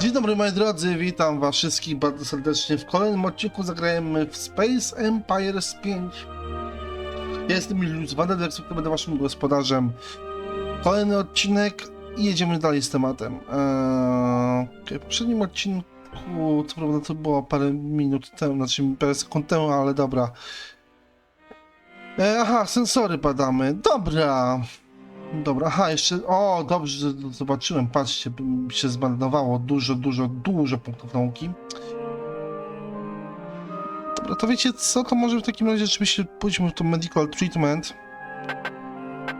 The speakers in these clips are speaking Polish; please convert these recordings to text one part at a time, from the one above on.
Dzień dobry moi drodzy, witam was wszystkich bardzo serdecznie. W kolejnym odcinku zagrajemy w Space Empires 5. Ja jestem Julius Wader, jak zwykle będę waszym gospodarzem. Kolejny odcinek i jedziemy dalej z tematem. Eee, w poprzednim odcinku, co prawda to było parę minut temu, znaczy parę sekund temu, ale dobra. E, aha, sensory badamy. Dobra. Dobra, aha, jeszcze. O, dobrze, że zobaczyłem. Patrzcie, się zmarnowało dużo, dużo, dużo punktów nauki. Dobra, to wiecie co? To może w takim razie rzeczywiście pójdźmy w to medical treatment.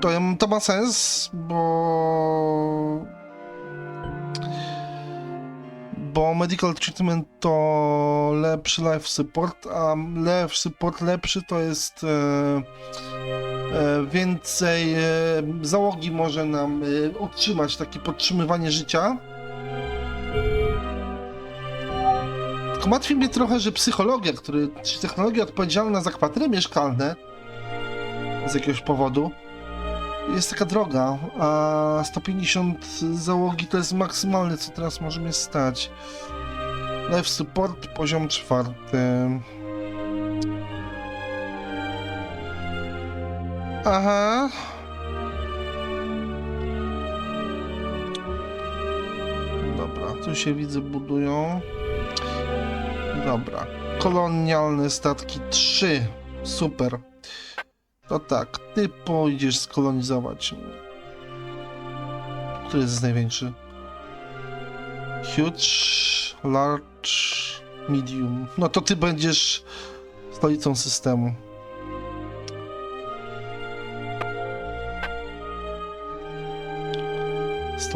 To, to ma sens, bo. Bo medical treatment to lepszy life support, a life support lepszy to jest. E, więcej e, załogi może nam e, utrzymać, takie podtrzymywanie życia. Tylko martwi mnie trochę, że psychologia, który, czy technologia odpowiedzialna za kwatery mieszkalne z jakiegoś powodu jest taka droga, a 150 załogi to jest maksymalne, co teraz może mnie stać. Life support poziom czwarty. Aha. Dobra, tu się widzę budują. Dobra. Kolonialne statki 3. Super. To tak, ty pójdziesz skolonizować. Który jest największy? Huge, large, medium. No to ty będziesz stolicą systemu.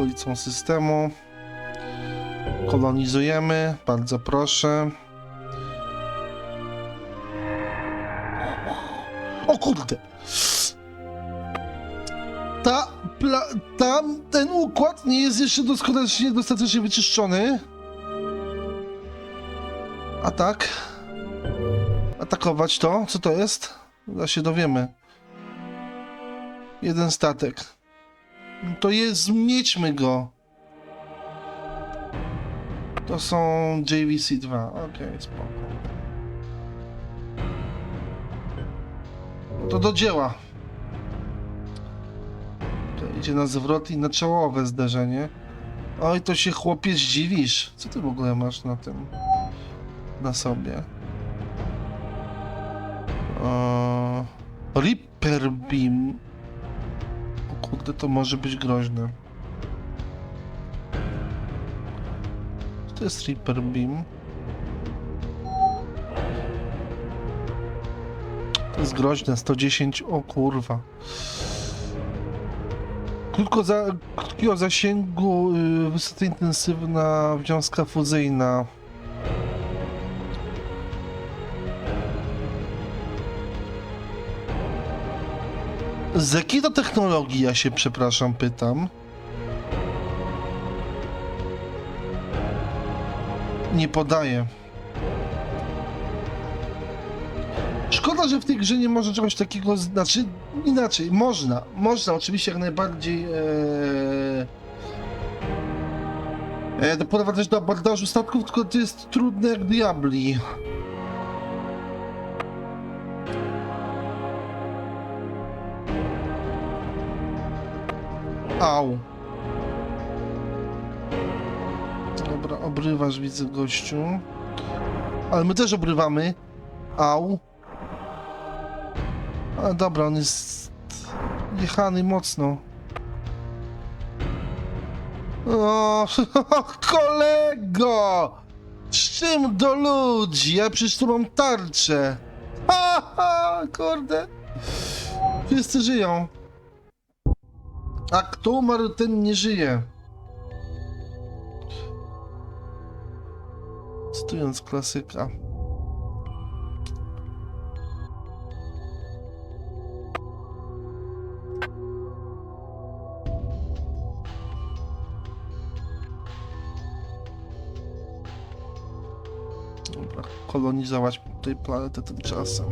Stolicą systemu. Kolonizujemy, bardzo proszę. O kurde! Ta, pla, tam ten układ nie jest jeszcze dostatecznie, dostatecznie wyczyszczony. A tak? Atakować to? Co to jest? Zaraz się dowiemy. Jeden statek. No To jest, zmiećmy go. To są JVC-2. Okej, spoko. No to do dzieła. To idzie na zwrot i na czołowe zderzenie. Oj, to się chłopie zdziwisz. Co ty w ogóle masz na tym? Na sobie. Eee, Reaper Beam. Kurde, to może być groźne. To jest Reaper Beam? To jest groźne, 110, o kurwa. Krótko za, krótkiego zasięgu, y, wysoce intensywna wiązka fuzyjna. Z jakiej to technologii ja się, przepraszam, pytam? Nie podaję. Szkoda, że w tej grze nie można czegoś takiego, znaczy inaczej, można, można oczywiście jak najbardziej ee, e, doprowadzać do abordażu statków, tylko to jest trudne jak diabli. Au. Dobra, obrywasz, widzę gościu. Ale my też obrywamy. Au. A dobra, on jest jechany mocno. O, kolego! Z czym do ludzi? Ja przecież tu mam tarczę. Ha, ha, kurde. Wszyscy żyją. A kto umarł, ten nie żyje. Cytując klasyka. Dobra, kolonizować tej planetę tymczasem.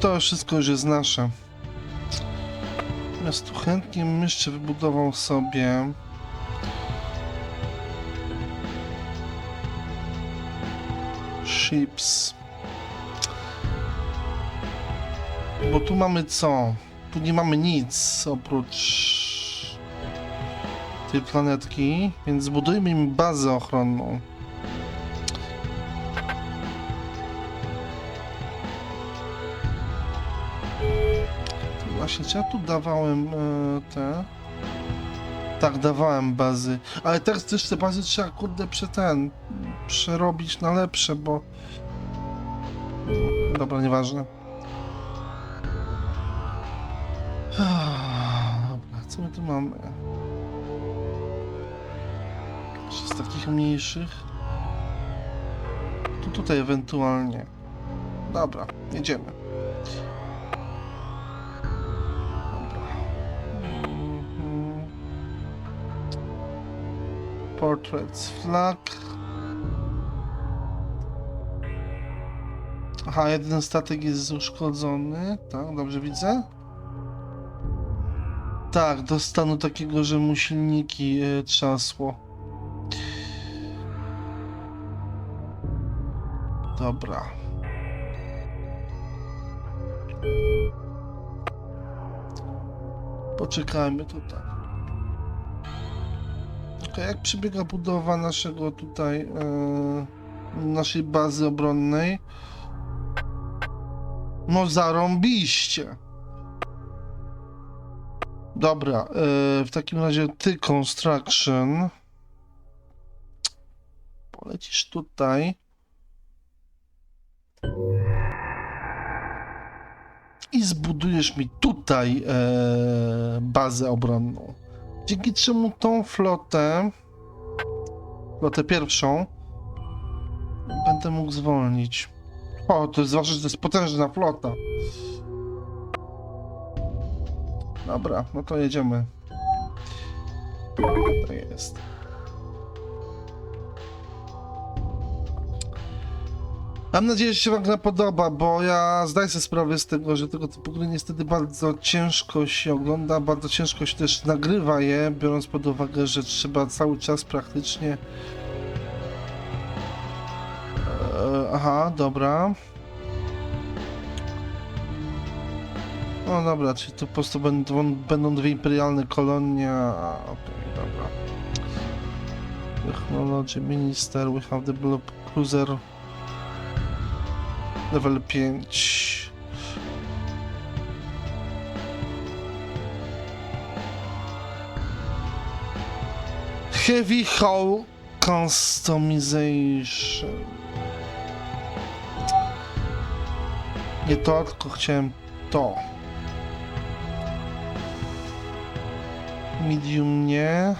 To wszystko już jest nasze. Natomiast tu chętnie jeszcze wybudował sobie ships. Bo tu mamy co? Tu nie mamy nic oprócz tej planetki, więc zbudujmy im bazę ochronną. Czy ja tu dawałem e, te... Tak, dawałem bazy, ale teraz też te bazy trzeba, kurde, prze ten, przerobić na lepsze, bo... Dobra, nieważne. Dobra, co my tu mamy? Z takich mniejszych? Tu tutaj ewentualnie. Dobra, jedziemy. Portraits flag. Aha, jeden statek jest uszkodzony. Tak, dobrze widzę. Tak, do stanu takiego, że mu silniki y, trzasło. Dobra. Poczekajmy tutaj. Ok, jak przebiega budowa naszego tutaj, e, naszej bazy obronnej? No zarąbiście. Dobra, e, w takim razie ty construction. Polecisz tutaj. I zbudujesz mi tutaj e, bazę obronną. Dzięki czemu tą flotę, flotę pierwszą, będę mógł zwolnić. O, to jest zwłaszcza, że to jest potężna flota. Dobra, no to jedziemy. To jest. Mam nadzieję, że się Wam podoba, bo ja zdaję sobie sprawę z tego, że tego typu gry niestety bardzo ciężko się ogląda, bardzo ciężko się też nagrywa je, biorąc pod uwagę, że trzeba cały czas praktycznie... E, aha, dobra. No dobra, czyli to po prostu będą, będą dwie imperialne kolonie. Okej, dobra. Technology Minister, we have developed cruiser level 5. Heavy Hull Customization. Nie to, tylko chciałem to. Medium nie.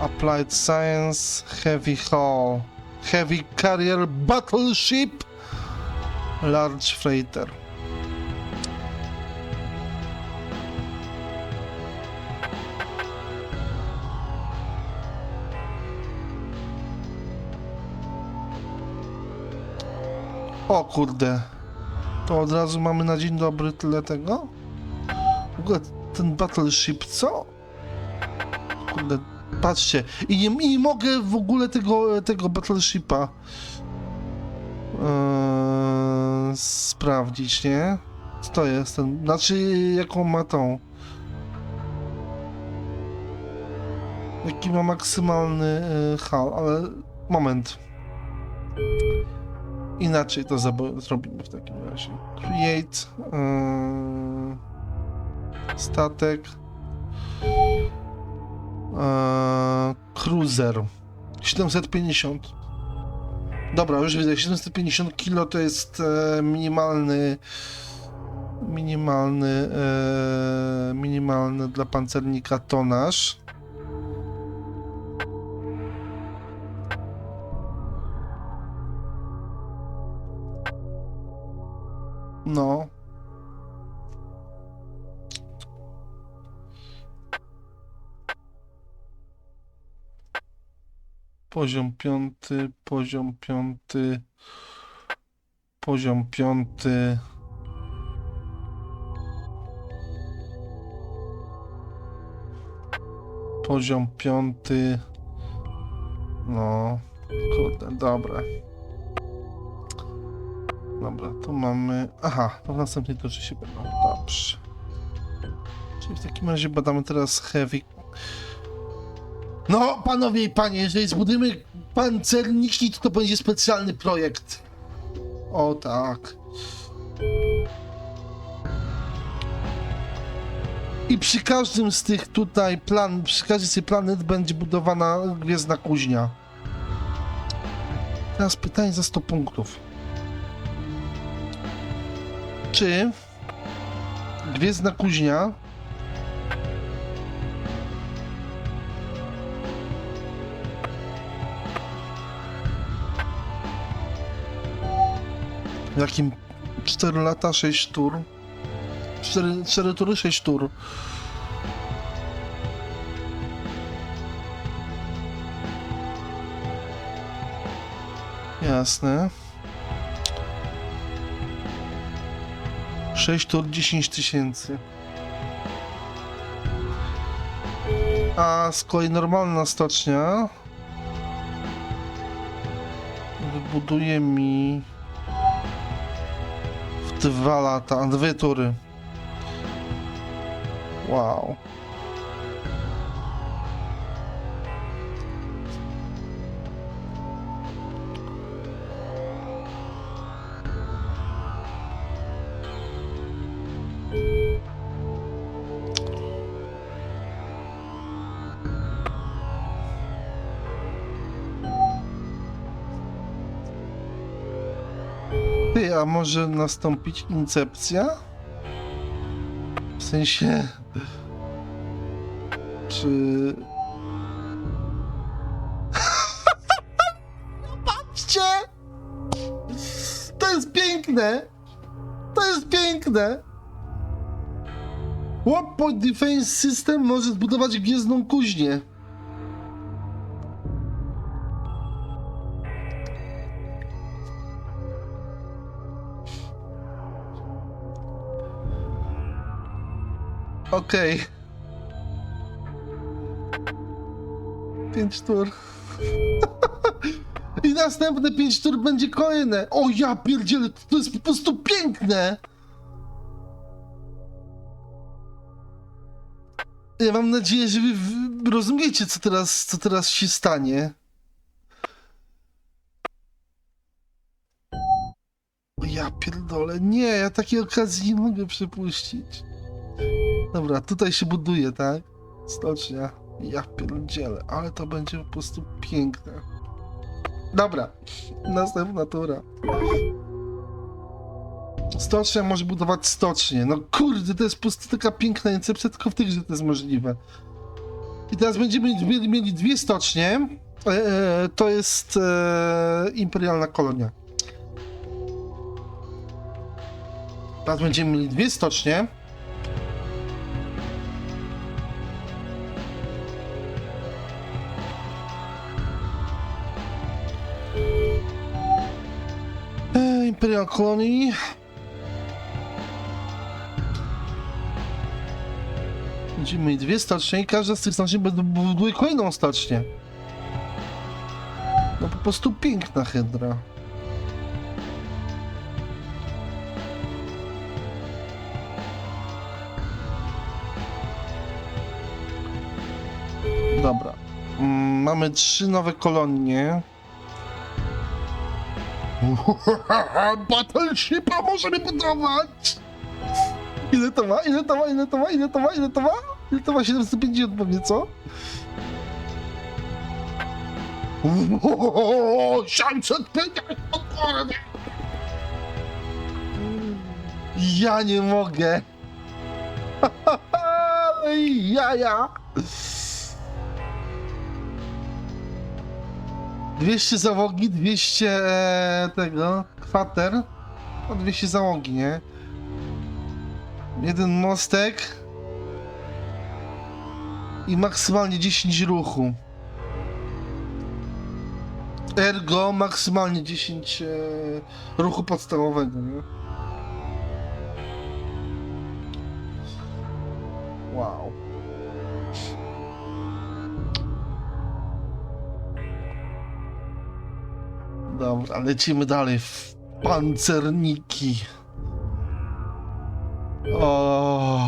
Applied Science, Heavy Hull. Heavy Carrier Battleship. Large Freighter. O kurde. To od razu mamy na dzień dobry tyle tego? W ogóle ten Battleship, co? Kurde, patrzcie. I nie, nie mogę w ogóle tego, tego Battleshipa eee, sprawdzić, nie? Co to jest ten? Znaczy, jaką ma tą? Jaki ma maksymalny e, hal, ale moment. Inaczej to zrobimy w takim razie. Create eee, statek eee, cruiser. 750 dobra już widzę 750 kilo to jest e, minimalny minimalny e, minimalny dla pancernika tonaż Poziom piąty, poziom piąty, poziom piąty. Poziom piąty. No, kurde, dobra. Dobra, tu mamy. Aha, to w następnej turze się będą. Dobrze. Czyli w takim razie badamy teraz heavy. No, panowie i panie, jeżeli zbudujemy pancerniki, to to będzie specjalny projekt. O tak. I przy każdym z tych tutaj plan, przy z tych planet będzie budowana gwiezdna kuźnia. Teraz pytanie za 100 punktów. Czy gwiezdna kuźnia jakim 4 lata 6 tur 4, 4 tury 6 tur Jasne. 6 tur 10 tysięcy. A z kolei normalna stocznia wybuduje mi dwa lata, dwie tury. Wow. Ty, a może nastąpić incepcja? W sensie... Czy... Patrzcie! To jest piękne! To jest piękne! Warp Point Defense System może zbudować gwiezdną kuźnię. Okej. Pięć tur. I następne pięć tur będzie kolejne. O ja pierdzielę, to jest po prostu piękne. Ja mam nadzieję, że wy wy rozumiecie, co teraz, co teraz się stanie. O ja pierdolę, nie, ja takiej okazji nie mogę przepuścić. Dobra, tutaj się buduje, tak? Stocznia. Ja pierdzielę, ale to będzie po prostu piękne. Dobra, następna tura. Stocznia może budować stocznię. No kurde, to jest po prostu taka piękna incepcja, tylko w tych, że to jest możliwe. I teraz będziemy mieli, mieli dwie stocznie. E, e, to jest e, imperialna kolonia. Teraz będziemy mieli dwie stocznie. Imperial Colony. Będziemy mieli dwie stocznie i każda z tych stoczni będą buduje kolejną stocznię. No po prostu piękna hydra. Dobra. Mm, mamy trzy nowe kolonie. Battleshipa możemy budować! Ile to ma? Ile to ma? Ile to ma? Ile to ma? Ile to ma? Ile to ma? 750 pewnie, co? Ooo, 750 kurde! Ja nie mogę! Ale jaja! 200 załogi, 200 e, tego, kwater. No 200 załogi, nie? Jeden mostek. I maksymalnie 10 ruchu. Ergo maksymalnie 10 e, ruchu podstawowego, nie? Dobra, lecimy dalej w pancerniki. O.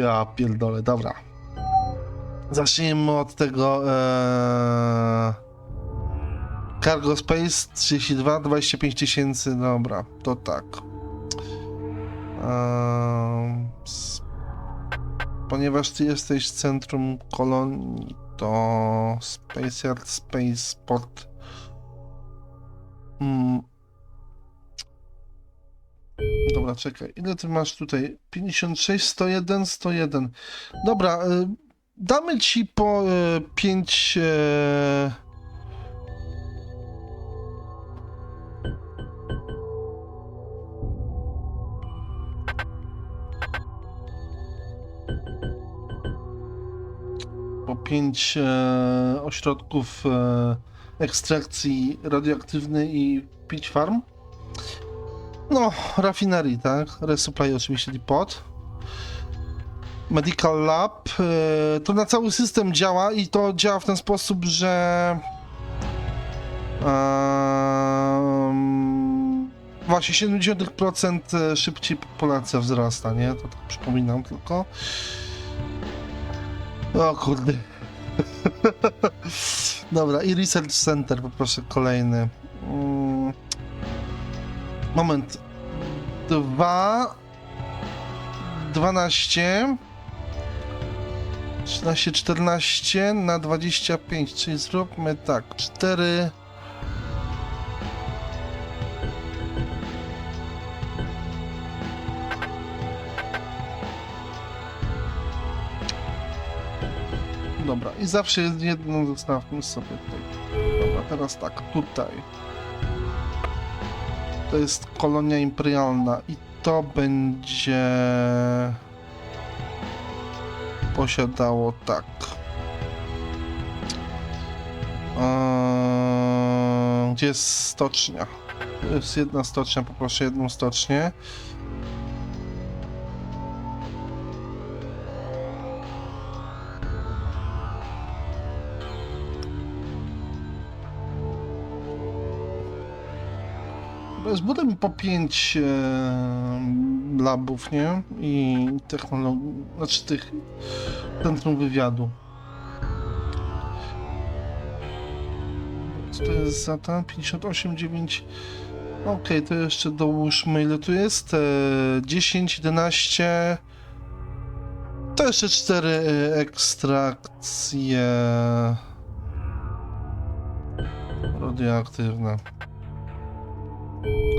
Ja pierdolę, dobra. Zacznijmy od tego ee... Cargo Space 32, 25 tysięcy, dobra, to tak. S- Ponieważ ty jesteś centrum kolonii, to Space Yard, Spaceport. Mm. Dobra, czekaj. Ile ty masz tutaj? 56, 101, 101. Dobra, y, damy ci po 5. po 5 ośrodków e, ekstrakcji radioaktywnej i 5 farm. No, rafinerii, tak? Resupply oczywiście depot. Medical Lab. e, To na cały system działa i to działa w ten sposób, że um, właśnie 70% szybciej populacja wzrasta, nie? To tak przypominam tylko. O kurde. Dobra, i Research Center poproszę kolejny. Mm. Moment. 2 12 13, 14 na 25, czyli zróbmy tak, 4 i zawsze jedną, zostawmy sobie tutaj. Dobra, teraz tak, tutaj. To jest kolonia imperialna i to będzie posiadało tak. Eee, gdzie jest stocznia? To jest jedna stocznia, poproszę jedną stocznię. Zbudujmy po pięć e, labów, nie? I technologii, znaczy tych centrum wywiadu. Co to jest za tam? 58, 9. Okej, to jeszcze dołóżmy ile tu jest? E, 10, 11. To jeszcze 4 e, ekstrakcje radioaktywne.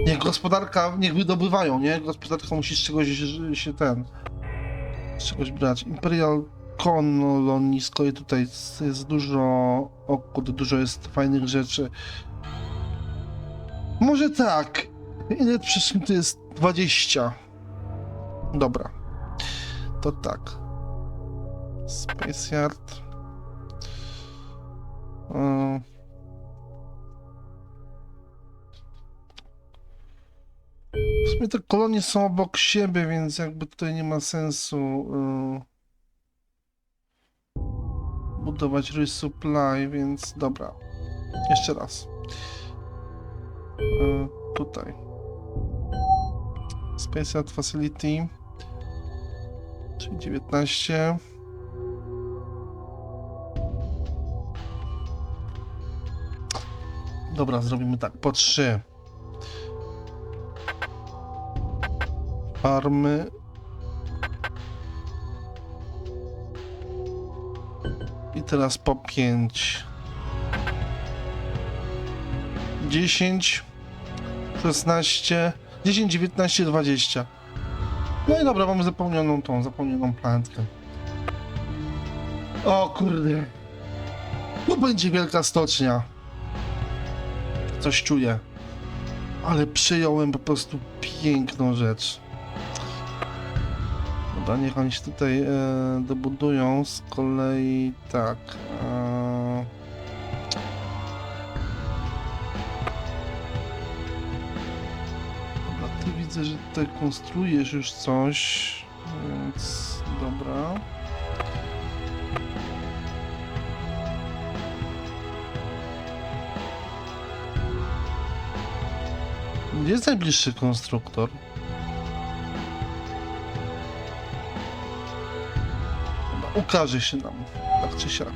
Niech gospodarka, niech wydobywają, nie? Gospodarka musi z czegoś się ten, z czegoś brać. Imperial Colony z kolei tutaj jest, dużo, o dużo jest fajnych rzeczy. Może tak. Ile przecież to jest 20. Dobra. To tak. Space Yard. Yy. Sumie te kolonie są obok siebie, więc jakby tutaj nie ma sensu yy, budować resupply, więc dobra. Jeszcze raz. Yy, tutaj. Space Art Facility. Czyli 19. Dobra, zrobimy tak, po 3. farmy. I teraz po 5. 10, 16, 10, 19, 20. No i dobra, mamy zapełnioną tą, zapełnioną planetkę. O kurde. Tu będzie wielka stocznia. Coś czuję. Ale przyjąłem po prostu piękną rzecz. Dobra, niech oni się tutaj e, dobudują. Z kolei tak. E, dobra, ty widzę, że tutaj konstruujesz już coś. Więc dobra. Gdzie jest najbliższy konstruktor? Ukaże się nam, tak czy siak.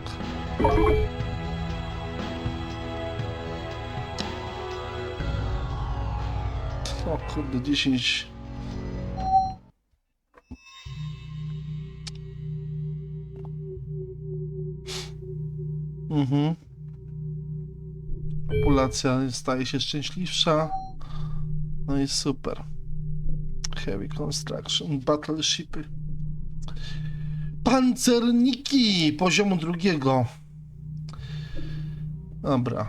O kurde, 10. Mhm. Populacja staje się szczęśliwsza. No i super. Heavy construction, battleshipy. Pancerniki poziomu drugiego. Dobra.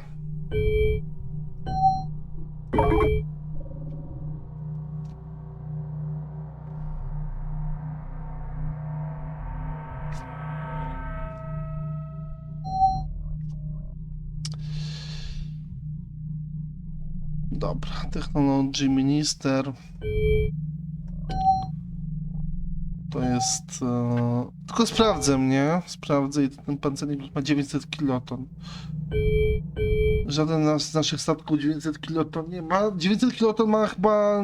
Dobra, technology minister. To jest. E... Tylko sprawdzę mnie. Sprawdzę i ten pancernik ma 900 kiloton. Żaden nas- z naszych statków 900 kiloton nie ma. 900 kiloton ma chyba.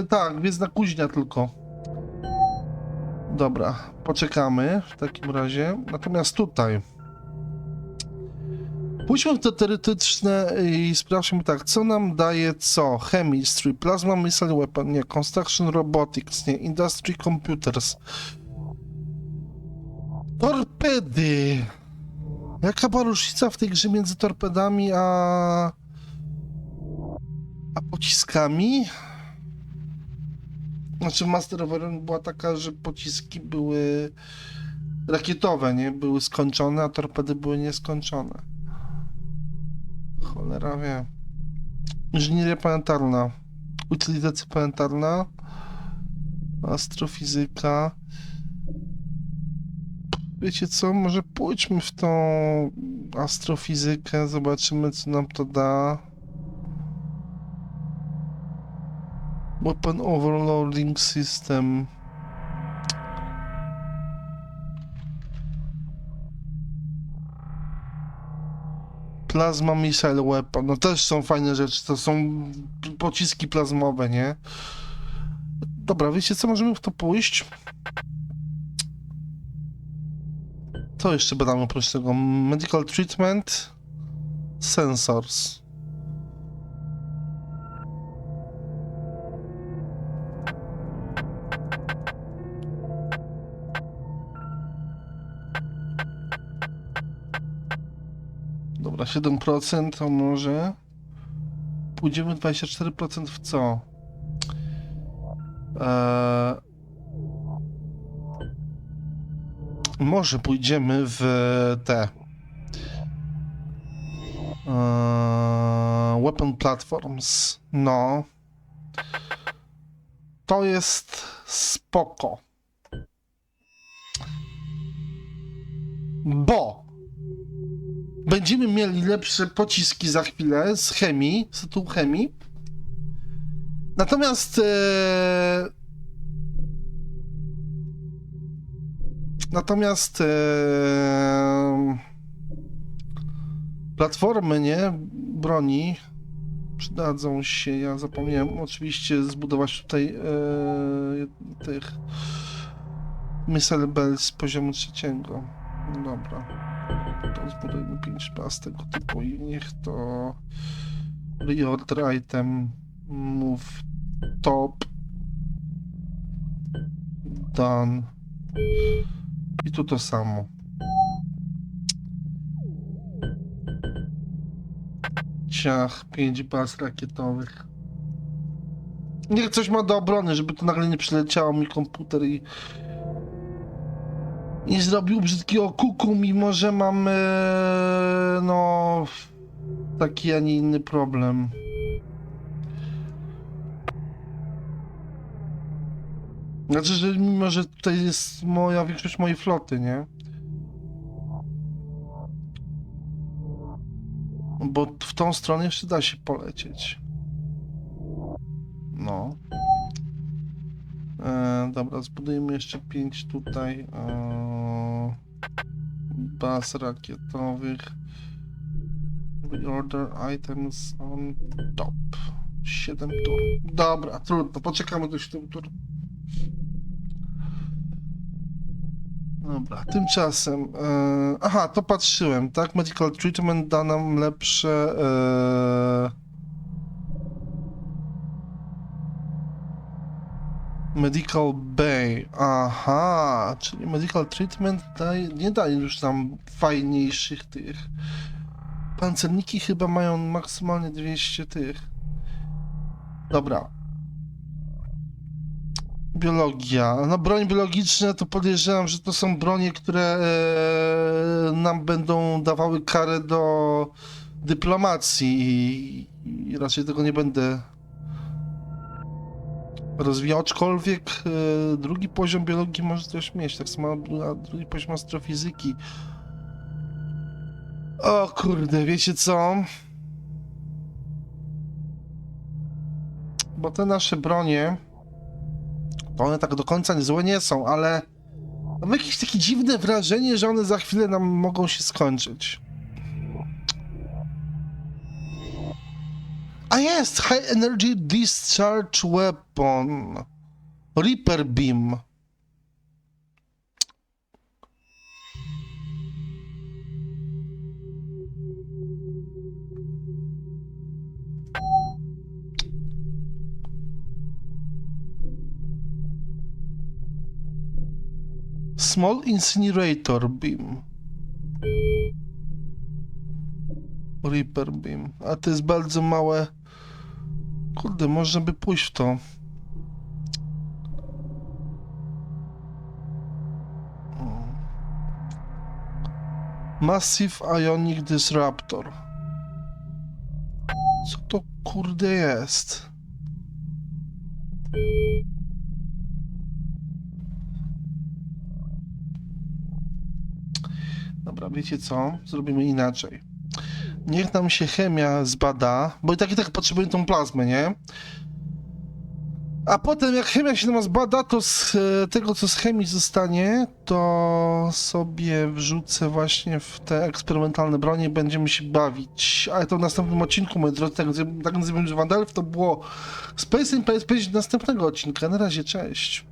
E... Tak, Gwiezdna Kuźnia tylko. Dobra, poczekamy w takim razie. Natomiast tutaj. Pójdźmy w te teoretyczne i sprawdźmy tak, co nam daje co? Chemistry, Plasma Missile Weapon, nie, Construction Robotics, nie, Industry Computers. Torpedy! Jaka była różnica w tej grze między torpedami a... a pociskami? Znaczy Master of była taka, że pociski były rakietowe, nie? Były skończone, a torpedy były nieskończone. Cholera wie. Inżynieria planetarna. Utylizacja planetarna. Astrofizyka. Wiecie co? Może pójdźmy w tą astrofizykę, zobaczymy co nam to da. Weapon Overloading System. Plasma Missile Weapon. No też są fajne rzeczy. To są pociski plazmowe, nie? Dobra, wiecie co? Możemy w to pójść. Co jeszcze badamy oprócz tego? Medical Treatment. Sensors. 7% to może. Pójdziemy 24% w co? Eee... Może pójdziemy w te. Eee... Weapon Platforms. No. To jest spoko. Bo Będziemy mieli lepsze pociski za chwilę z chemii, z tytułu chemii. Natomiast e... Natomiast e... platformy, nie? Broni przydadzą się. Ja zapomniałem oczywiście zbudować tutaj e... tych Missile z poziomu trzeciego. Dobra to zbudujmy 5 pas tego typu i niech to reorder item move top. Done. I tu to samo. Ciach 5 baz rakietowych. Niech coś ma do obrony, żeby to nagle nie przyleciało mi komputer i i zrobił brzydkiego kuku, mimo że mam e, no taki, a nie inny problem. Znaczy, że mimo, że tutaj jest moja większość mojej floty, nie? Bo w tą stronę jeszcze da się polecieć. No. E, dobra, zbudujemy jeszcze pięć tutaj e, baz rakietowych. Reorder items on top. 7 tur. Dobra, trudno, poczekamy do 7 tur. Dobra, tymczasem. E, aha, to patrzyłem, tak? Medical treatment da nam lepsze. E, Medical Bay. Aha, czyli Medical Treatment daje, nie daje już nam fajniejszych tych. Pancerniki chyba mają maksymalnie 200 tych. Dobra. Biologia. No broń biologiczne to podejrzewam, że to są bronie, które e, nam będą dawały karę do dyplomacji i, i raczej tego nie będę rozwijał, aczkolwiek e, drugi poziom biologii może coś mieć, tak samo drugi poziom astrofizyki. O kurde, wiecie co? Bo te nasze bronie, to one tak do końca niezłe nie są, ale mam jakieś takie dziwne wrażenie, że one za chwilę nam mogą się skończyć. A jest! High Energy Discharge Weapon. Reaper Beam. Small Incinerator Beam. Reaper Beam. A to jest bardzo małe. Kurde, można by pójść w to. Massive Ionic Disruptor. Co to kurde jest? Dobra, wiecie co? Zrobimy inaczej. Niech nam się chemia zbada, bo i tak i tak potrzebujemy tą plazmę, nie? A potem jak chemia się nam zbada, to z e, tego co z chemii zostanie, to sobie wrzucę właśnie w te eksperymentalne bronie będziemy się bawić. Ale to w następnym odcinku, moi drodzy, tak, tak nazywamy, Wandelf to było Space Empire 5 następnego odcinka. Na razie, cześć.